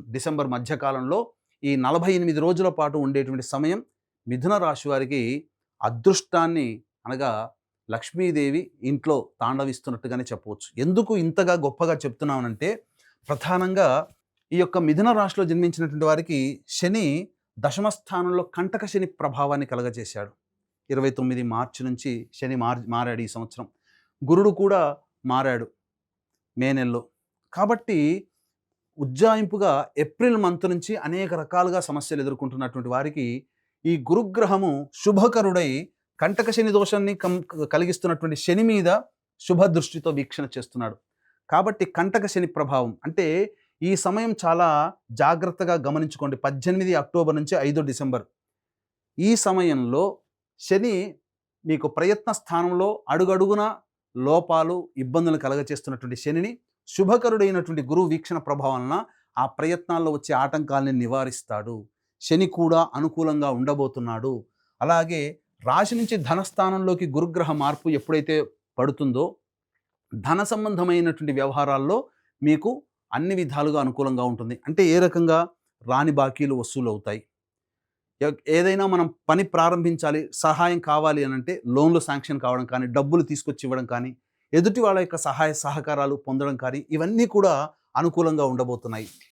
December మధ్యకాలంలో ఈ నలభై ఎనిమిది రోజుల పాటు ఉండేటువంటి సమయం మిథున రాశి వారికి అదృష్టాన్ని అనగా లక్ష్మీదేవి ఇంట్లో తాండవిస్తున్నట్టుగానే చెప్పవచ్చు. ఎందుకు ఇంతగా గొప్పగా చెప్తున్నామనంటే ప్రధానంగా ఈ యొక్క మిథున రాశిలో జన్మించినటువంటి వారికి శని దశమ స్థానంలో కంటక శని ప్రభావాన్ని కలగజేశాడు. ఇరవై తొమ్మిది మార్చి నుంచి శని మార్ మారాడు ఈ సంవత్సరం. గురుడు కూడా మారాడు మే నెలలో. కాబట్టి ఉజ్జాయింపుగా ఏప్రిల్ మంత్ నుంచి అనేక రకాలుగా సమస్యలు ఎదుర్కొంటున్నటువంటి వారికి ఈ గురుగ్రహము శుభకరుడై కంటక శని దోషాన్ని కం కలిగిస్తున్నటువంటి శని మీద శుభ దృష్టితో వీక్షణ చేస్తున్నాడు. కాబట్టి కంటక శని ప్రభావం అంటే ఈ సమయం చాలా జాగ్రత్తగా గమనించుకోండి. పద్దెనిమిది అక్టోబర్ నుంచి ఐదు డిసెంబర్. ఈ సమయంలో శని మీకు ప్రయత్న స్థానంలో అడుగడుగున లోపాలు ఇబ్బందులు కలగచేస్తున్నటువంటి శనిని శుభకరుడైనటువంటి గురువు వీక్షణ ప్రభావాలన ఆ ప్రయత్నాల్లో వచ్చే ఆటంకాలని నివారిస్తాడు. శని కూడా అనుకూలంగా ఉండబోతున్నాడు. అలాగే రాశి నుంచి ధనస్థానంలోకి గురుగ్రహ మార్పు ఎప్పుడైతే పడుతుందో ధన సంబంధమైనటువంటి వ్యవహారాల్లో మీకు అన్ని విధాలుగా అనుకూలంగా ఉంటుంది. అంటే ఏ రకంగా? రాని బాకీలు వసూలు అవుతాయి ఏదైనా మనం పని ప్రారంభించాలి సహాయం కావాలి అని అంటే లోన్లు శాంక్షన్ కావడం కానీ డబ్బులు తీసుకొచ్చి ఇవ్వడం కానీ ఎదుటి వాళ్ళ యొక్క సహాయ సహకారాలు పొందడం కానీ ఇవన్నీ కూడా అనుకూలంగా ఉండబోతున్నాయి.